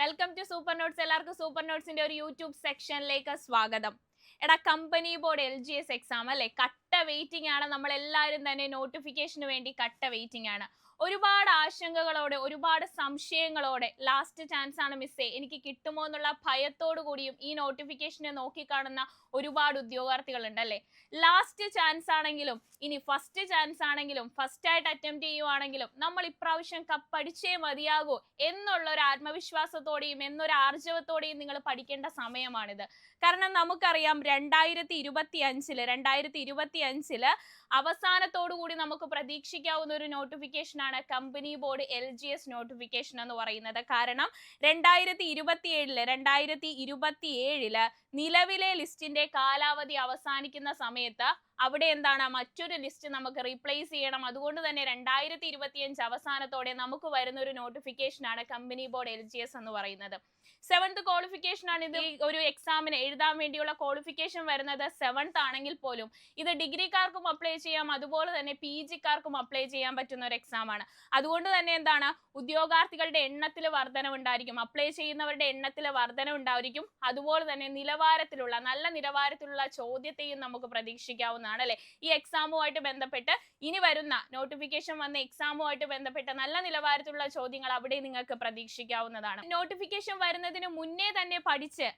Welcome to super notes എല്ലാവർക്കും super നോട്ട്സിന്റെ ഒരു യൂട്യൂബ് സെക്ഷനിലേക്ക് സ്വാഗതം. എടാ company board L G S exam അല്ലെ? കട്ട വെയിറ്റിംഗ് ആണ്. നമ്മൾ എല്ലാവരും തന്നെ നോട്ടിഫിക്കേഷന് വേണ്ടി കട്ട വെയിറ്റിംഗ് ആണ്. ഒരുപാട് ആശങ്കകളോടെ ഒരുപാട് സംശയങ്ങളോടെ ലാസ്റ്റ് ചാൻസ് ആണ് മിസ്സേ എനിക്ക് കിട്ടുമോ എന്നുള്ള ഭയത്തോടു കൂടിയും ഈ നോട്ടിഫിക്കേഷനെ നോക്കിക്കാണുന്ന ഒരുപാട് ഉദ്യോഗാർത്ഥികളുണ്ട് അല്ലേ? ലാസ്റ്റ് ചാൻസ് ആണെങ്കിലും ഇനി ഫസ്റ്റ് ചാൻസ് ആണെങ്കിലും ഫസ്റ്റ് ആയിട്ട് അറ്റംപ്റ്റ് ചെയ്യുവാണെങ്കിലും നമ്മൾ ഇപ്രാവശ്യം കപ്പടിച്ചേ മതിയാകൂ. എന്നുള്ള ഒരു ആത്മവിശ്വാസത്തോടെയും എന്നൊരു ആർജവത്തോടെയും നിങ്ങൾ പഠിക്കേണ്ട സമയമാണിത്. കാരണം നമുക്കറിയാം രണ്ടായിരത്തി ഇരുപത്തി അഞ്ചിൽ രണ്ടായിരത്തി ഇരുപത്തി അഞ്ചിൽ അവസാനത്തോടു കൂടി നമുക്ക് പ്രതീക്ഷിക്കാവുന്ന ഒരു നോട്ടിഫിക്കേഷൻ ആണ് company board L G S notification എന്ന് പറയുന്നത്. കാരണം രണ്ടായിരത്തി ഇരുപത്തി ഏഴിൽ രണ്ടായിരത്തി ഇരുപത്തി ഏഴിൽ നിലവിലെ ലിസ്റ്റിന്റെ കാലാവധി അവസാനിക്കുന്ന സമയത്ത് അവിടെ എന്താണ്? മറ്റൊരു ലിസ്റ്റ് നമുക്ക് റീപ്ലേസ് ചെയ്യണം. അതുകൊണ്ട് തന്നെ രണ്ടായിരത്തി ഇരുപത്തിയഞ്ച് അവസാനത്തോടെ നമുക്ക് വരുന്ന ഒരു നോട്ടിഫിക്കേഷൻ ആണ് company board L G S എന്ന് പറയുന്നത്. സെവൻത് ക്വാളിഫിക്കേഷൻ ആണ് ഇത്. ഒരു എക്സാമിന് എഴുതാൻ വേണ്ടിയുള്ള ക്വാളിഫിക്കേഷൻ വരുന്നത് സെവൻത് ആണെങ്കിൽ പോലും ഇത് ഡിഗ്രിക്കാർക്കും അപ്ലൈ ചെയ്യാം. അതുപോലെ തന്നെ പി ജിക്കാർക്കും അപ്ലൈ ചെയ്യാൻ പറ്റുന്ന ഒരു എക്സാം ആണ്. അതുകൊണ്ട് തന്നെ എന്താണ്? ഉദ്യോഗാർത്ഥികളുടെ എണ്ണത്തിൽ വർധനവുണ്ടായിരിക്കും. അപ്ലൈ ചെയ്യുന്നവരുടെ എണ്ണത്തിൽ വർധനവുണ്ടായിരിക്കും. അതുപോലെ തന്നെ നിലവാരത്തിലുള്ള നല്ല നിലവാരത്തിലുള്ള ചോദ്യത്തെയും നമുക്ക് പ്രതീക്ഷിക്കാവുന്നതാണ് അല്ലെ ഈ എക്സാമുമായിട്ട് ബന്ധപ്പെട്ട് ഇനി വരുന്ന നോട്ടിഫിക്കേഷൻ വന്ന എക്സാമുമായിട്ട് ബന്ധപ്പെട്ട നല്ല നിലവാരത്തിലുള്ള ചോദ്യങ്ങൾ അവിടെ നിങ്ങൾക്ക് പ്രതീക്ഷിക്കാവുന്നതാണ്. നോട്ടിഫിക്കേഷൻ വരുന്നതിന് മുന്നേ തന്നെ പഠിച്ച്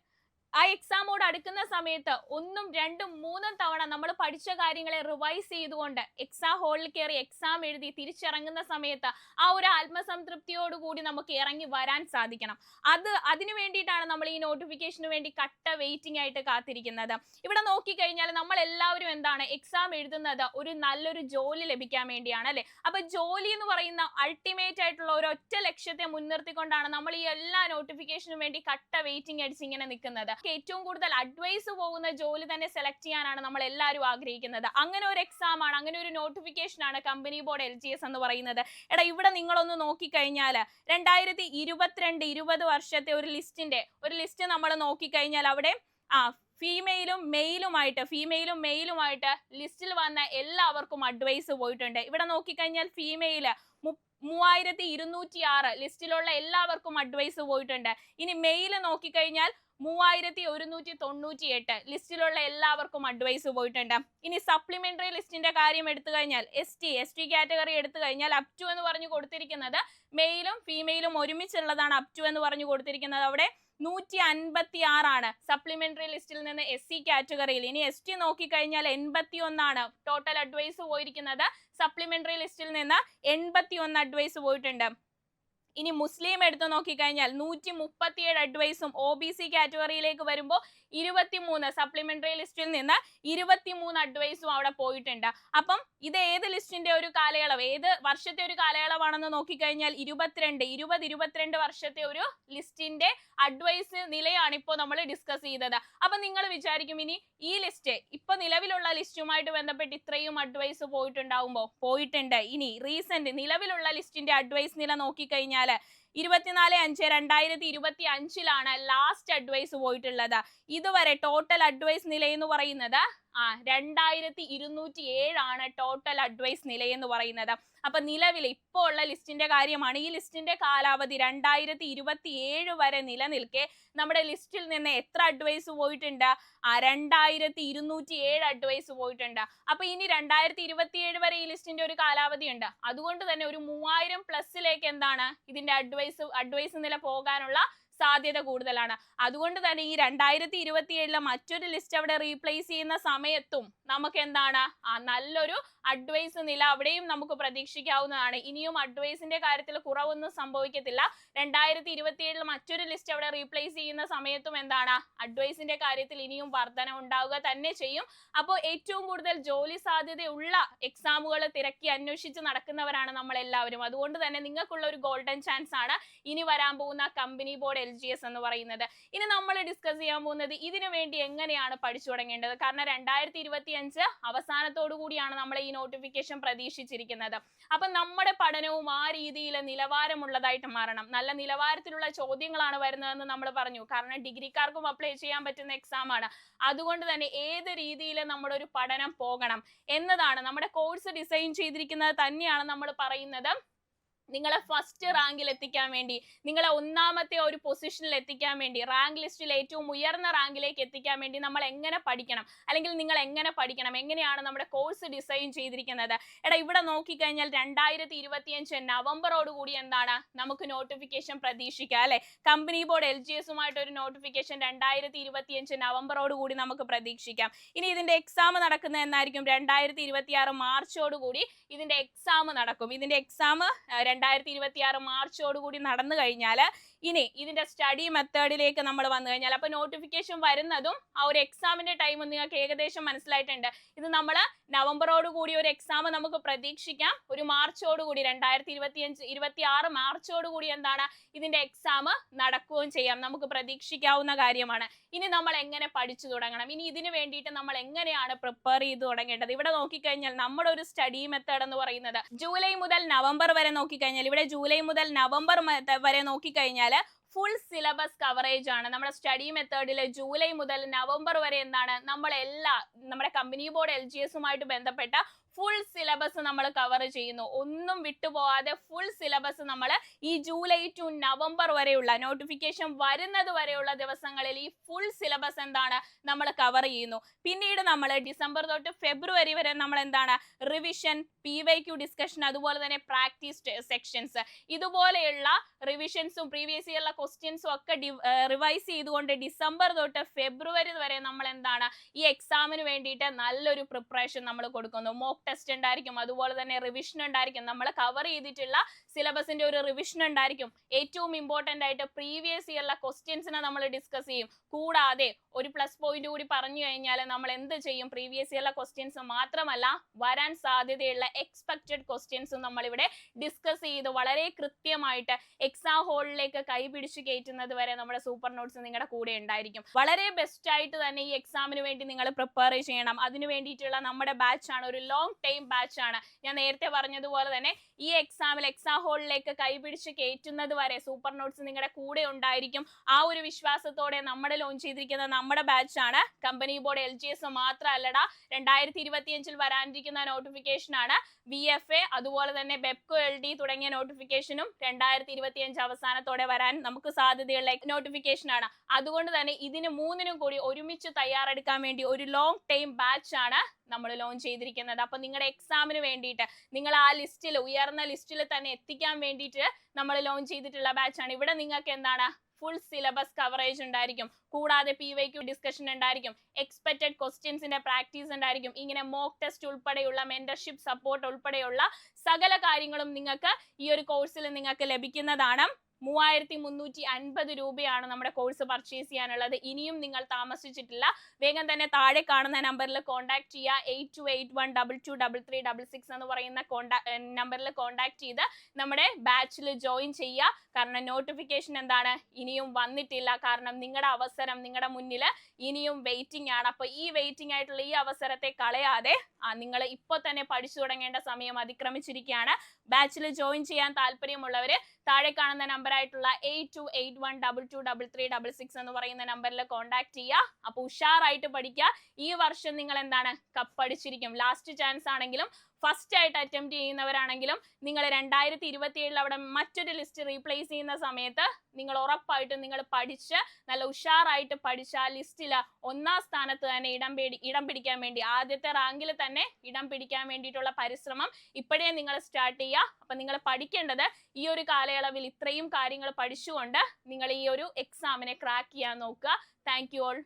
ആ എക്സാമോട് അടുക്കുന്ന സമയത്ത് ഒന്നും രണ്ടും മൂന്നും തവണ നമ്മൾ പഠിച്ച കാര്യങ്ങളെ റിവൈസ് ചെയ്തുകൊണ്ട് എക്സാം ഹോളിൽ കയറി എക്സാം എഴുതി തിരിച്ചിറങ്ങുന്ന സമയത്ത് ആ ഒരു ആത്മസംതൃപ്തിയോടുകൂടി നമുക്ക് ഇറങ്ങി വരാൻ സാധിക്കണം. അത് അതിനു വേണ്ടിയിട്ടാണ് നമ്മൾ ഈ നോട്ടിഫിക്കേഷന് വേണ്ടി കട്ട വെയിറ്റിംഗ് ആയിട്ട് കാത്തിരിക്കുന്നത്. ഇവിടെ നോക്കിക്കഴിഞ്ഞാൽ നമ്മൾ എല്ലാവരും എന്താണ് എക്സാം എഴുതുന്നത് ഒരു നല്ലൊരു ജോലി ലഭിക്കാൻ വേണ്ടിയാണ് അല്ലെ? അപ്പൊ ജോലി എന്ന് പറയുന്ന അൾട്ടിമേറ്റ് ആയിട്ടുള്ള ഒരു ഒറ്റ ലക്ഷ്യത്തെ മുൻനിർത്തിക്കൊണ്ടാണ് നമ്മൾ ഈ എല്ലാ നോട്ടിഫിക്കേഷനും വേണ്ടി കട്ട വെയിറ്റിംഗ് അടിച്ച് ഇങ്ങനെ നിൽക്കുന്നത്. ഏറ്റവും കൂടുതൽ അഡ്വൈസ് പോകുന്ന ജോലി തന്നെ സെലക്ട് ചെയ്യാനാണ് നമ്മൾ എല്ലാവരും ആഗ്രഹിക്കുന്നത്. അങ്ങനെ ഒരു എക്സാം ആണ് അങ്ങനെ ഒരു നോട്ടിഫിക്കേഷൻ ആണ് company board L G S എന്ന് പറയുന്നത്. എടാ ഇവിടെ നിങ്ങളൊന്ന് നോക്കിക്കഴിഞ്ഞാൽ രണ്ടായിരത്തി ഇരുപത്തിരണ്ട് ഇരുപത് വർഷത്തെ ഒരു ലിസ്റ്റിന്റെ ഒരു ലിസ്റ്റ് നമ്മൾ നോക്കിക്കഴിഞ്ഞാൽ അവിടെ ആ ഫീമെയിലും മെയിലുമായിട്ട് ഫീമെയിലും മെയിലുമായിട്ട് ലിസ്റ്റിൽ വന്ന എല്ലാവർക്കും അഡ്വൈസ് പോയിട്ടുണ്ട്. ഇവിടെ നോക്കിക്കഴിഞ്ഞാൽ ഫീമെയിൽ മൂവായിരത്തി ഇരുന്നൂറ്റി ആറ് ലിസ്റ്റിലുള്ള എല്ലാവർക്കും അഡ്വൈസ് പോയിട്ടുണ്ട്. ഇനി മെയിൽ നോക്കിക്കഴിഞ്ഞാൽ മൂവായിരത്തി ഒരുന്നൂറ്റി തൊണ്ണൂറ്റി എട്ട് ലിസ്റ്റിലുള്ള എല്ലാവർക്കും അഡ്വൈസ് പോയിട്ടുണ്ട്. ഇനി സപ്ലിമെന്ററി ലിസ്റ്റിന്റെ കാര്യം എടുത്തു കഴിഞ്ഞാൽ S T S T category എടുത്തു കഴിഞ്ഞാൽ അപ് ടു എന്ന് പറഞ്ഞു കൊടുത്തിരിക്കുന്നത് മെയിലും ഫീമെയിലും ഒരുമിച്ചുള്ളതാണ് അപ് ടു എന്ന് പറഞ്ഞു കൊടുത്തിരിക്കുന്നത്. അവിടെ നൂറ്റി അൻപത്തി ആറാണ് സപ്ലിമെന്ററി ലിസ്റ്റിൽ നിന്ന് എസ് സി കാറ്റഗറിയിൽ ഇനി എസ് ടി നോക്കിക്കഴിഞ്ഞാൽ എൺപത്തി ഒന്നാണ് ടോട്ടൽ അഡ്വൈസ് പോയിരിക്കുന്നത് സപ്ലിമെന്ററി ലിസ്റ്റിൽ നിന്ന് എൺപത്തി ഒന്ന് അഡ്വൈസ് പോയിട്ടുണ്ട്. ഇനി മുസ്ലിം എടുത്തു നോക്കിക്കഴിഞ്ഞാൽ നൂറ്റി മുപ്പത്തിയേഴ് അഡ്വൈസും ഒ ബി സി കാറ്റഗറിയിലേക്ക് വരുമ്പോൾ ഇരുപത്തിമൂന്ന് സപ്ലിമെന്ററി ലിസ്റ്റിൽ നിന്ന് ഇരുപത്തിമൂന്ന് അഡ്വൈസും അവിടെ പോയിട്ടുണ്ട്. അപ്പം ഇത് ഏത് ലിസ്റ്റിന്റെ ഒരു കാലയളവ്? ഏത് വർഷത്തെ ഒരു കാലയളവാണെന്ന് നോക്കിക്കഴിഞ്ഞാൽ ഇരുപത്തിരണ്ട് ഇരുപത് ഇരുപത്തിരണ്ട് വർഷത്തെ ഒരു ലിസ്റ്റിന്റെ അഡ്വൈസ് നിലയാണ് ഇപ്പോൾ നമ്മൾ ഡിസ്കസ് ചെയ്തത്. അപ്പൊ നിങ്ങൾ വിചാരിക്കും ഇനി ഈ ലിസ്റ്റ് ഇപ്പൊ നിലവിലുള്ള ലിസ്റ്റുമായിട്ട് ബന്ധപ്പെട്ട് ഇത്രയും അഡ്വൈസ് പോയിട്ടുണ്ടാവുമ്പോൾ പോയിട്ടുണ്ട്. ഇനി റീസെന്റ് നിലവിലുള്ള ലിസ്റ്റിന്റെ അഡ്വൈസ് നില നോക്കിക്കഴിഞ്ഞാൽ மேல ഇരുപത്തിനാല് അഞ്ച് രണ്ടായിരത്തി ഇരുപത്തി അഞ്ചിലാണ് ലാസ്റ്റ് അഡ്വൈസ് പോയിട്ടുള്ളത്. ഇതുവരെ ടോട്ടൽ അഡ്വൈസ് നില എന്ന് പറയുന്നത് ആ രണ്ടായിരത്തി ഇരുന്നൂറ്റി ഏഴാണ് ടോട്ടൽ അഡ്വൈസ് നില എന്ന് പറയുന്നത്. അപ്പൊ നിലവിൽ ഇപ്പോൾ ഉള്ള ലിസ്റ്റിന്റെ കാര്യമാണ്. ഈ ലിസ്റ്റിന്റെ കാലാവധി രണ്ടായിരത്തി ഇരുപത്തി ഏഴ് വരെ നിലനിൽക്കെ നമ്മുടെ ലിസ്റ്റിൽ നിന്ന് എത്ര അഡ്വൈസ് പോയിട്ടുണ്ട്? ആ രണ്ടായിരത്തി ഇരുന്നൂറ്റി ഏഴ് അഡ്വൈസ് പോയിട്ടുണ്ട്. അപ്പൊ ഇനി രണ്ടായിരത്തി ഇരുപത്തി ഏഴ് വരെ ഈ ലിസ്റ്റിന്റെ ഒരു കാലാവധി ഉണ്ട് അതുകൊണ്ട് തന്നെ ഒരു മൂവായിരം പ്ലസിലേക്ക് എന്താണ് ഇതിന്റെ അഡ്വൈസ് അഡ്വൈസ് അഡ്വൈസ് നില പോകാനുള്ള സാധ്യത കൂടുതലാണ്. അതുകൊണ്ട് തന്നെ ഈ രണ്ടായിരത്തി ഇരുപത്തി ഏഴിലെ മറ്റൊരു ലിസ്റ്റ് അവിടെ റീപ്ലേസ് ചെയ്യുന്ന സമയത്തും നമുക്ക് എന്താണ്? ആ നല്ലൊരു അഡ്വൈസ് നില അവിടെയും നമുക്ക് പ്രതീക്ഷിക്കാവുന്നതാണ്. ഇനിയും അഡ്വൈസിന്റെ കാര്യത്തിൽ കുറവൊന്നും സംഭവിക്കത്തില്ല. രണ്ടായിരത്തി ഇരുപത്തി ഏഴിൽ മറ്റൊരു ലിസ്റ്റ് അവിടെ റീപ്ലേസ് ചെയ്യുന്ന സമയത്തും എന്താണ്? അഡ്വൈസിന്റെ കാര്യത്തിൽ ഇനിയും വർധന ഉണ്ടാവുക തന്നെ ചെയ്യും. അപ്പോൾ ഏറ്റവും കൂടുതൽ ജോലി സാധ്യതയുള്ള എക്സാമുകൾ തിരക്കി അന്വേഷിച്ച് നടക്കുന്നവരാണ് നമ്മൾ എല്ലാവരും അതുകൊണ്ട് തന്നെ നിങ്ങൾക്കുള്ള ഒരു ഗോൾഡൻ ചാൻസ് ആണ് ഇനി വരാൻ പോകുന്ന കമ്പനി ബോർഡ് എൽ എന്ന് പറയുന്നത്. ഇനി നമ്മൾ ഡിസ്കസ് ചെയ്യാൻ പോകുന്നത് ഇതിനു വേണ്ടി എങ്ങനെയാണ് പഠിച്ചു തുടങ്ങേണ്ടത്? കാരണം രണ്ടായിരത്തി ഇരുപത്തി അഞ്ച് അവസാനത്തോടു കൂടിയാണ് നമ്മൾ ഈ നോട്ടിഫിക്കേഷൻ പ്രതീക്ഷിച്ചിരിക്കുന്നത്. അപ്പൊ നമ്മുടെ പഠനവും ആ രീതിയിൽ നിലവാരമുള്ളതായിട്ട് മാറണം. നല്ല നിലവാരത്തിലുള്ള ചോദ്യങ്ങളാണ് വരുന്നതെന്ന് നമ്മൾ പറഞ്ഞു. കാരണം ഡിഗ്രിക്കാർക്കും അപ്ലൈ ചെയ്യാൻ പറ്റുന്ന എക്സാം ആണ്. അതുകൊണ്ട് തന്നെ ഏത് രീതിയിൽ നമ്മുടെ ഒരു പഠനം പോകണം എന്നതാണ്. നമ്മുടെ കോഴ്സ് ഡിസൈൻ ചെയ്തിരിക്കുന്നത് തന്നെയാണ് നമ്മൾ പറയുന്നത്. നിങ്ങളെ ഫസ്റ്റ് റാങ്കിൽ എത്തിക്കാൻ വേണ്ടി നിങ്ങളെ ഒന്നാമത്തെ ഒരു പൊസിഷനിൽ എത്തിക്കാൻ വേണ്ടി റാങ്ക് ലിസ്റ്റിൽ ഏറ്റവും ഉയർന്ന റാങ്കിലേക്ക് എത്തിക്കാൻ വേണ്ടി നമ്മൾ എങ്ങനെ പഠിക്കണം? അല്ലെങ്കിൽ നിങ്ങൾ എങ്ങനെ പഠിക്കണം? എങ്ങനെയാണ് നമ്മുടെ കോഴ്സ് ഡിസൈൻ ചെയ്തിരിക്കുന്നത്? എടാ ഇവിടെ നോക്കിക്കഴിഞ്ഞാൽ രണ്ടായിരത്തി നവംബറോട് കൂടി എന്താണ്? നമുക്ക് നോട്ടിഫിക്കേഷൻ പ്രതീക്ഷിക്കാം അല്ലെ? കമ്പനി ബോർഡ് എൽ ജി എസുമായിട്ട് ഒരു നോട്ടിഫിക്കേഷൻ രണ്ടായിരത്തി നവംബറോട് കൂടി നമുക്ക് പ്രതീക്ഷിക്കാം. ഇനി ഇതിന്റെ എക്സാം നടക്കുന്ന എന്നായിരിക്കും? രണ്ടായിരത്തി ഇരുപത്തി ആറ് മാർച്ചോട് കൂടി ഇതിന്റെ എക്സാം നടക്കും. ഇതിന്റെ എക്സാം രണ്ടായിരത്തി ഇരുപത്തിയാറ് മാർച്ചോടുകൂടി നടന്നു കഴിഞ്ഞാൽ ഇനി ഇതിന്റെ സ്റ്റഡി മെത്തേഡിലേക്ക് നമ്മൾ വന്നു കഴിഞ്ഞാൽ അപ്പൊ നോട്ടിഫിക്കേഷൻ വരുന്നതും ആ ഒരു എക്സാമിന്റെ ടൈമും നിങ്ങൾക്ക് ഏകദേശം മനസ്സിലായിട്ടുണ്ട്. ഇത് നമ്മൾ നവംബറോട് കൂടി ഒരു എക്സാം നമുക്ക് പ്രതീക്ഷിക്കാം. ഒരു മാർച്ചോട് കൂടി രണ്ടായിരത്തി ഇരുപത്തി അഞ്ച് ഇരുപത്തി ആറ് മാർച്ചോട് കൂടി എന്താണ് ഇതിന്റെ എക്സാം നടക്കുകയും ചെയ്യാം. നമുക്ക് പ്രതീക്ഷിക്കാവുന്ന കാര്യമാണ്. ഇനി നമ്മൾ എങ്ങനെ പഠിച്ചു തുടങ്ങണം? ഇനി ഇതിന് വേണ്ടിയിട്ട് നമ്മൾ എങ്ങനെയാണ് പ്രിപ്പയർ ചെയ്ത് തുടങ്ങേണ്ടത്? ഇവിടെ നോക്കിക്കഴിഞ്ഞാൽ നമ്മുടെ ഒരു സ്റ്റഡി മെത്തേഡ് എന്ന് പറയുന്നത് ജൂലൈ മുതൽ നവംബർ വരെ നോക്കിക്കഴിഞ്ഞാൽ ഇവിടെ ജൂലൈ മുതൽ നവംബർ വരെ നോക്കിക്കഴിഞ്ഞാൽ ഫുൾ സിലബസ് കവറേജ് ആണ്. നമ്മുടെ സ്റ്റഡി മെത്തേഡിൽ ജൂലൈ മുതൽ നവംബർ വരെ എന്താണ്? നമ്മൾ എല്ലാ നമ്മുടെ കമ്പനി ബോർഡ് എൽ ജി എസുമായിട്ട് ബന്ധപ്പെട്ട ഫുൾ സിലബസ് നമ്മൾ കവർ ചെയ്യുന്നു. ഒന്നും വിട്ടുപോകാതെ ഫുൾ സിലബസ് നമ്മൾ ഈ ജൂലൈ ടു നവംബർ വരെയുള്ള നോട്ടിഫിക്കേഷൻ വരുന്നത് വരെയുള്ള ദിവസങ്ങളിൽ ഈ ഫുൾ സിലബസ് എന്താണ് നമ്മൾ കവർ ചെയ്യുന്നു. പിന്നീട് നമ്മൾ ഡിസംബർ തൊട്ട് ഫെബ്രുവരി വരെ നമ്മൾ എന്താണ് revision P Y Q discussion അതുപോലെ തന്നെ പ്രാക്ടീസ് സെക്ഷൻസ് ഇതുപോലെയുള്ള റിവിഷൻസും പ്രീവിയസ് ഇയറിലെ ക്വസ്റ്റ്യൻസും ഒക്കെ റിവൈസ് ചെയ്തുകൊണ്ട് ഡിസംബർ തൊട്ട് ഫെബ്രുവരി വരെ നമ്മൾ എന്താണ് ഈ എക്സാമിന് വേണ്ടിയിട്ട് നല്ലൊരു പ്രിപ്പറേഷൻ നമ്മൾ കൊടുക്കുന്നു. മോക്ക് ടെസ്റ്റ് ഉണ്ടായിരിക്കും. അതുപോലെ തന്നെ റിവിഷൻ ഉണ്ടായിരിക്കും. നമ്മൾ കവർ ചെയ്തിട്ടുള്ള സിലബസിന്റെ ഒരു റിവിഷൻ ഉണ്ടായിരിക്കും. ഏറ്റവും ഇമ്പോർട്ടന്റ് ആയിട്ട് പ്രീവിയസ് ഇയറിലെ ക്വസ്റ്റ്യൻസിനെ നമ്മൾ ഡിസ്കസ് ചെയ്യും. കൂടാതെ ഒരു പ്ലസ് പോയിന്റ് കൂടി പറഞ്ഞു കഴിഞ്ഞാൽ നമ്മൾ എന്ത് ചെയ്യും? പ്രീവിയസ് ഇയറിലെ ക്വസ്റ്റ്യൻസ് മാത്രമല്ല വരാൻ സാധ്യതയുള്ള എക്സ്പെക്റ്റഡ് ക്വസ്റ്റ്യൻസും നമ്മൾ ഇവിടെ ഡിസ്കസ് ചെയ്ത് വളരെ കൃത്യമായിട്ട് എക്സാം ഹോളിലേക്ക് കൈപിടിച്ച് കയറ്റുന്നത് വരെ നമ്മുടെ സൂപ്പർ നോട്ട്സ് നിങ്ങളുടെ കൂടെ ഉണ്ടായിരിക്കും. വളരെ ബെസ്റ്റ് ആയിട്ട് തന്നെ ഈ എക്സാമിന് വേണ്ടി നിങ്ങൾ പ്രിപ്പയർ ചെയ്യണം. അതിനു വേണ്ടിയിട്ടുള്ള നമ്മുടെ ബാച്ച് ആണ് ഒരു ലോങ് ടൈം ബാച്ച് ആണ്. ഞാൻ നേരത്തെ പറഞ്ഞതുപോലെ തന്നെ ഈ എക്സാമിൽ എക്സാം ഹോളിലേക്ക് കൈപിടിച്ച് കയറ്റുന്നത് വരെ സൂപ്പർ നോട്ട്സ് നിങ്ങളുടെ കൂടെ ഉണ്ടായിരിക്കും. ആ ഒരു വിശ്വാസത്തോടെ നമ്മുടെ ലോഞ്ച് ചെയ്തിരിക്കുന്ന നമ്മുടെ ബാച്ച് ആണ്. Company board L G S മാത്രമല്ലടാ രണ്ടായിരത്തി ഇരുപത്തിയഞ്ചിൽ വരാനിരിക്കുന്ന നോട്ടിഫിക്കേഷൻ ആണ്. വി എഫ് എ അതുപോലെ തന്നെ ബെപ്കോ എൽ ഡി തുടങ്ങിയ നോട്ടിഫിക്കേഷനും രണ്ടായിരത്തി ഇരുപത്തിയഞ്ച് അവസാനത്തോടെ വരാൻ നമുക്ക് സാധ്യതയുള്ള നോട്ടിഫിക്കേഷൻ ആണ്. അതുകൊണ്ട് തന്നെ ഇതിന് മൂന്നിനും കൂടി ഒരുമിച്ച് തയ്യാറെടുക്കാൻ വേണ്ടി ഒരു ലോങ് ടൈം ബാച്ച് ആണ് നമ്മൾ ലോഞ്ച് ചെയ്തിരിക്കുന്നത്. അപ്പൊ നിങ്ങളുടെ എക്സാമിന് വേണ്ടിയിട്ട് നിങ്ങൾ ആ ലിസ്റ്റിൽ ഉയർന്ന ലിസ്റ്റിൽ തന്നെ എത്തിക്കാൻ വേണ്ടിയിട്ട് നമ്മൾ ലോഞ്ച് ചെയ്തിട്ടുള്ള ബാച്ചാണ് ഇവിടെ നിങ്ങൾക്ക് എന്താണ്? ഫുൾ സിലബസ് കവറേജ് ഉണ്ടായിരിക്കും. കൂടാതെ പി വൈ ക്യു ഡിസ്കഷൻ ഉണ്ടായിരിക്കും. എക്സ്പെക്റ്റഡ് ക്വസ്റ്റ്യൻസിന്റെ പ്രാക്ടീസ് ഉണ്ടായിരിക്കും. ഇങ്ങനെ മോക്ക് ടെസ്റ്റ് ഉൾപ്പെടെയുള്ള മെന്റർഷിപ്പ് സപ്പോർട്ട് ഉൾപ്പെടെയുള്ള സകല കാര്യങ്ങളും നിങ്ങൾക്ക് ഈ ഒരു കോഴ്സിൽ നിങ്ങൾക്ക് ലഭിക്കുന്നതാണ്. മൂവായിരത്തി മുന്നൂറ്റി അൻപത് രൂപയാണ് നമ്മുടെ കോഴ്സ് പർച്ചേസ് ചെയ്യാനുള്ളത്. ഇനിയും നിങ്ങൾ താമസിച്ചിട്ടില്ല വേഗം തന്നെ താഴെ കാണുന്ന നമ്പറിൽ കോൺടാക്ട് ചെയ്യുക eight two eight one double two double three double six എന്ന് പറയുന്ന കോണ്ടാ നമ്പറിൽ കോൺടാക്ട് ചെയ്ത് നമ്മുടെ ബാച്ചിൽ ജോയിൻ ചെയ്യുക കാരണം നോട്ടിഫിക്കേഷൻ എന്താണ്? ഇനിയും വന്നിട്ടില്ല. കാരണം നിങ്ങളുടെ അവസരം നിങ്ങളുടെ മുന്നിൽ ഇനിയും വെയിറ്റിംഗ് ആണ്. അപ്പോൾ ഈ വെയിറ്റിംഗ് ആയിട്ടുള്ള ഈ അവസരത്തെ കളയാതെ നിങ്ങൾ ഇപ്പോൾ തന്നെ പഠിച്ചു തുടങ്ങേണ്ട സമയം അതിക്രമിച്ചിരിക്കുകയാണ്. ബാച്ചിൽ ജോയിൻ ചെയ്യാൻ താല്പര്യമുള്ളവർ താഴെ കാണുന്ന നമ്പർ ആയിട്ടുള്ള eight two eight one double two double three double six എന്ന് പറയുന്ന നമ്പറിൽ കോൺടാക്ട് ചെയ്യുക. അപ്പോൾ ഉഷാറായിട്ട് പഠിക്കുക. ഈ വർഷം നിങ്ങൾ എന്താണ് കപ്പടിച്ചിരിക്കും. ലാസ്റ്റ് ചാൻസ് ആണെങ്കിലും ഫസ്റ്റ് ആയിട്ട് അറ്റംപ്റ്റ് ചെയ്യുന്നവരാണെങ്കിലും നിങ്ങൾ രണ്ടായിരത്തി ഇരുപത്തി ഏഴിൽ അവിടെ മറ്റൊരു ലിസ്റ്റ് റീപ്ലേസ് ചെയ്യുന്ന സമയത്ത് നിങ്ങൾ ഉറപ്പായിട്ടും നിങ്ങൾ പഠിച്ച് നല്ല ഉഷാറായിട്ട് പഠിച്ച് ആ ലിസ്റ്റിൽ ഒന്നാം സ്ഥാനത്ത് തന്നെ ഇടം പേടി ഇടം പിടിക്കാൻ വേണ്ടി ആദ്യത്തെ റാങ്കിൽ തന്നെ ഇടം പിടിക്കാൻ വേണ്ടിയിട്ടുള്ള പരിശ്രമം ഇപ്പോഴേ നിങ്ങൾ സ്റ്റാർട്ട് ചെയ്യുക. അപ്പം നിങ്ങൾ പഠിക്കേണ്ടത് ഈ ഒരു കാലയളവിൽ ഇത്രയും കാര്യങ്ങൾ പഠിച്ചുകൊണ്ട് നിങ്ങൾ ഈ ഒരു എക്സാമിനെ ക്രാക്ക് ചെയ്യാൻ നോക്കുക. Thank you all